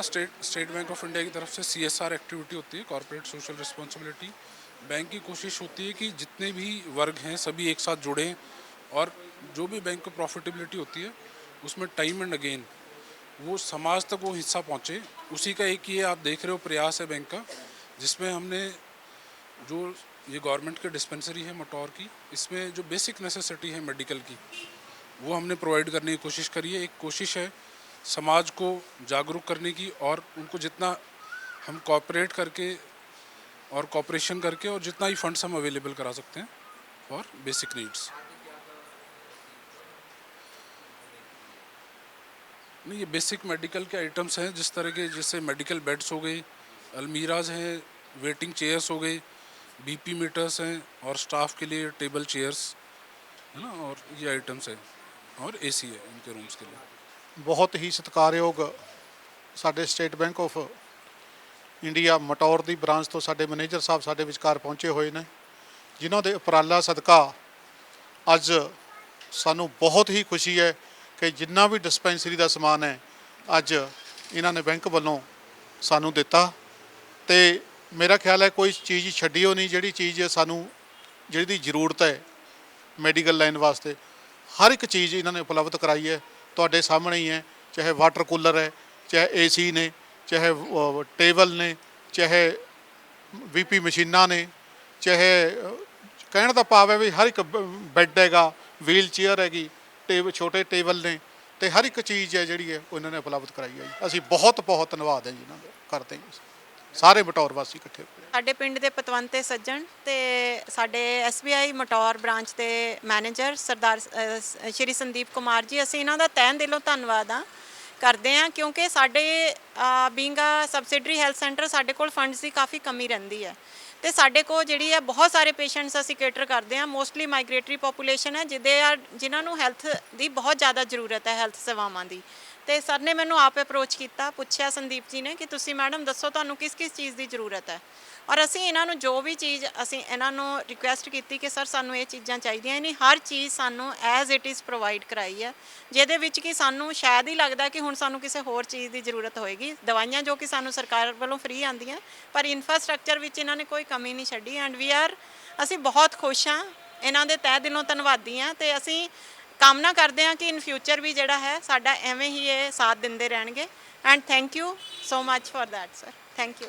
ना, state state bank of India की तरफ़ से सीएसआर एक्टिविटी होती है कॉरपोरेट सोशल रिस्पॉन्सिबिलिटी बैंक की कोशिश होती है कि जितने भी वर्ग हैं, सभी एक साथ जुड़ें और जो भी बैंक को प्रॉफिटेबिलिटी होती है, उसमें टाइम एंड अगेन वो समाज तक वो हिस्सा पहुँचे। उसी का एक ये आप देख रहे हो प्रयास है बैंक का, जिसमें हमने जो ये गवर्नमेंट की डिस्पेंसरी है मटौर की, इसमें जो बेसिक नेसेसिटी है मेडिकल की, वो हमने प्रोवाइड करने की कोशिश करी है। एक कोशिश है समाज को जागरूक करने की और उनको जितना हम कॉपरेट करके और कॉपरेशन करके और जितना ही फंड्स हम अवेलेबल करा सकते हैं फॉर बेसिक नीड्स नहीं, ये बेसिक मेडिकल के आइटम्स हैं, जिस तरह के जैसे मेडिकल बेड्स हो गए, अलमीराज हैं वेटिंग चेयर्स हो गए बीपी मीटर्स हैं और स्टाफ के लिए टेबल चेयर्स है ना, और ये आइटम्स हैं, और एसी है इनके रूम्स के लिए। ਬਹੁਤ ਹੀ ਸਤਿਕਾਰਯੋਗ ਸਾਡੇ state bank of India Mataur the branch ਤੋਂ ਸਾਡੇ ਮੈਨੇਜਰ ਸਾਹਿਬ ਸਾਡੇ ਵਿਚਕਾਰ ਪਹੁੰਚੇ ਹੋਏ ਨੇ, ਜਿਨ੍ਹਾਂ ਦੇ ਉਪਰਾਲਾ ਸਦਕਾ ਅੱਜ ਸਾਨੂੰ ਬਹੁਤ ਹੀ ਖੁਸ਼ੀ ਹੈ ਕਿ ਜਿੰਨਾ ਵੀ ਡਿਸਪੈਂਸਰੀ ਦਾ ਸਮਾਨ ਹੈ, ਅੱਜ ਇਹਨਾਂ ਨੇ ਬੈਂਕ ਵੱਲੋਂ ਸਾਨੂੰ ਦਿੱਤਾ ਤੇ ਮੇਰਾ ਖਿਆਲ ਹੈ ਕੋਈ ਚੀਜ਼ ਛੱਡੀਓ ਨਹੀਂ, ਜਿਹੜੀ ਚੀਜ਼ ਸਾਨੂੰ, ਜਿਹੜੀ ਦੀ ਜ਼ਰੂਰਤ ਹੈ ਮੈਡੀਕਲ ਲਾਈਨ ਵਾਸਤੇ, ਹਰ ਇੱਕ ਚੀਜ਼ ਇਹਨਾਂ ਨੇ ਉਪਲਬਧ ਕਰਾਈ ਹੈ। ਤੁਹਾਡੇ ਸਾਹਮਣੇ ਹੀ ਹੈ, ਚਾਹੇ ਵਾਟਰ ਕੂਲਰ ਹੈ, ਚਾਹੇ ਏਸੀ ਨੇ, ਚਾਹੇ ਟੇਬਲ ਨੇ, ਚਾਹੇ ਵੀਪੀ ਮਸ਼ੀਨਾਂ ਨੇ, ਚਾਹੇ ਕਹਿਣ ਦਾ ਭਾਵ ਹੈ ਵੀ ਹਰ ਇੱਕ ਬੈੱਡ ਹੈਗਾ ਵੀਲ ਚੇਅਰ ਹੈਗੀ ਟੇਬਲ ਛੋਟੇ ਟੇਬਲ ਨੇ, ਤੇ ਹਰ ਇੱਕ ਚੀਜ਼ ਹੈ ਜਿਹੜੀ ਹੈ, ਉਹ ਇਹਨਾਂ ਨੇ ਉਪਲਬਧ ਕਰਾਈ ਹੈ ਜੀ। ਅਸੀਂ ਬਹੁਤ ਬਹੁਤ ਧੰਨਵਾਦ ਹੈ ਜੀ ਇਹਨਾਂ ਦਾ। ਕਰਦੇ ਹਾਂ ਸਾਰੇ ਬਟੌਰ ਵਾਸੀ ਇਕੱਠੇ ਹੋਏ। ਸਾਡੇ ਪਿੰਡ ਦੇ ਪਤਵੰਤੇ ਸੱਜਣ ਤੇ ਸਾਡੇ SBI ਮਟੌਰ ਬ੍ਰਾਂਚ ਦੇ ਮੈਨੇਜਰ ਸਰਦਾਰ ਅ, ਸ਼੍ਰੀ ਸੰਦੀਪ ਕੁਮਾਰ ਜੀ। ਅਸੀਂ ਇਹਨਾਂ ਦਾ ਤਹਿ ਦਿਲੋਂ ਧੰਨਵਾਦ ਆ ਕਰਦੇ ਆ ਕਿਉਂਕਿ ਸਾਡੇ being uh subsidiary health centre ਸਾਡੇ ਕੋਲ ਫੰਡਸ ਦੀ ਕਾਫੀ ਕਮੀ ਰਹਿੰਦੀ ਹੈ। ਤੇ ਸਾਡੇ ਕੋਲ ਜਿਹੜੀ ਹੈ ਬਹੁਤ ਸਾਰੇ ਪੇਸ਼ੈਂਟਸ ਅਸੀਂ ਕੇਟਰ ਕਰਦੇ ਆ ਮੋਸਟਲੀ ਮਾਈਗ੍ਰੇਟਰੀ ਪੋਪੂਲੇਸ਼ਨ ਹੈ ਜਿਹਦੇ ਆ ਜਿਨ੍ਹਾਂ ਨੂੰ ਹੈਲਥ ਦੀ ਬਹੁਤ ਜ਼ਿਆਦਾ ਜ਼ਰੂਰਤ ਹੈ ਹੈਲਥ ਸੇਵਾਵਾਂ ਦੀ। ਤੇ ਸਰ ਨੇ ਮੈਨੂੰ ਆਪ ਅਪਰੋਚ ਕੀਤਾ, ਪੁੱਛਿਆ ਸੰਦੀਪ ਜੀ ਨੇ ਕਿ ਤੁਸੀਂ ਮੈਡਮ ਦੱਸੋ ਤੁਹਾਨੂੰ ਕਿਸ ਕਿਸ ਚੀਜ਼ ਦੀ ਜ਼ਰੂਰਤ ਹੈ? ਔਰ ਅਸੀਂ ਇਹਨਾਂ ਨੂੰ ਜੋ ਵੀ ਚੀਜ਼ ਅਸੀਂ ਇਹਨਾਂ ਨੂੰ ਰਿਕੁਐਸਟ ਕੀਤੀ ਕਿ ਸਰ ਸਾਨੂੰ ਇਹ ਚੀਜ਼ਾਂ ਚਾਹੀਦੀਆਂ ਨਹੀਂ ਹਰ ਚੀਜ਼ ਸਾਨੂੰ ਐਜ਼ ਇਟ ਇਜ਼ ਪ੍ਰੋਵਾਈਡ ਕਰਾਈ ਹੈ, ਜਿਹਦੇ ਵਿੱਚ ਕਿ ਸਾਨੂੰ ਸ਼ਾਇਦ ਹੀ ਲੱਗਦਾ ਕਿ ਹੁਣ ਸਾਨੂੰ ਕਿਸੇ ਹੋਰ ਚੀਜ਼ ਦੀ ਜ਼ਰੂਰਤ ਹੋਏਗੀ। ਦਵਾਈਆਂ ਜੋ ਕਿ ਸਾਨੂੰ ਸਰਕਾਰ ਵੱਲੋਂ ਫ੍ਰੀ ਆਉਂਦੀਆਂ, ਪਰ ਇਨਫਰਾਸਟ੍ਰਕਚਰ ਵਿੱਚ ਇਹਨਾਂ ਨੇ ਕੋਈ ਕਮੀ ਨਹੀਂ ਛੱਡੀ। ਐਂਡ ਵੀ ਆਰ ਅਸੀਂ ਬਹੁਤ ਖੁਸ਼ ਹਾਂ, ਇਹਨਾਂ ਦੇ ਤਹਿ ਦਿਲੋਂ ਧੰਨਵਾਦੀ ਹਾਂ ਤੇ ਅਸੀਂ ਕਾਮਨਾ ਕਰਦੇ ਹਾਂ ਕਿ ਇਨ ਫਿਊਚਰ ਵੀ ਜਿਹੜਾ ਹੈ, ਸਾਡਾ ਐਵੇਂ ਹੀ ਇਹ ਸਾਥ ਦਿੰਦੇ ਰਹਿਣਗੇ। And thank you so much for that sir thank you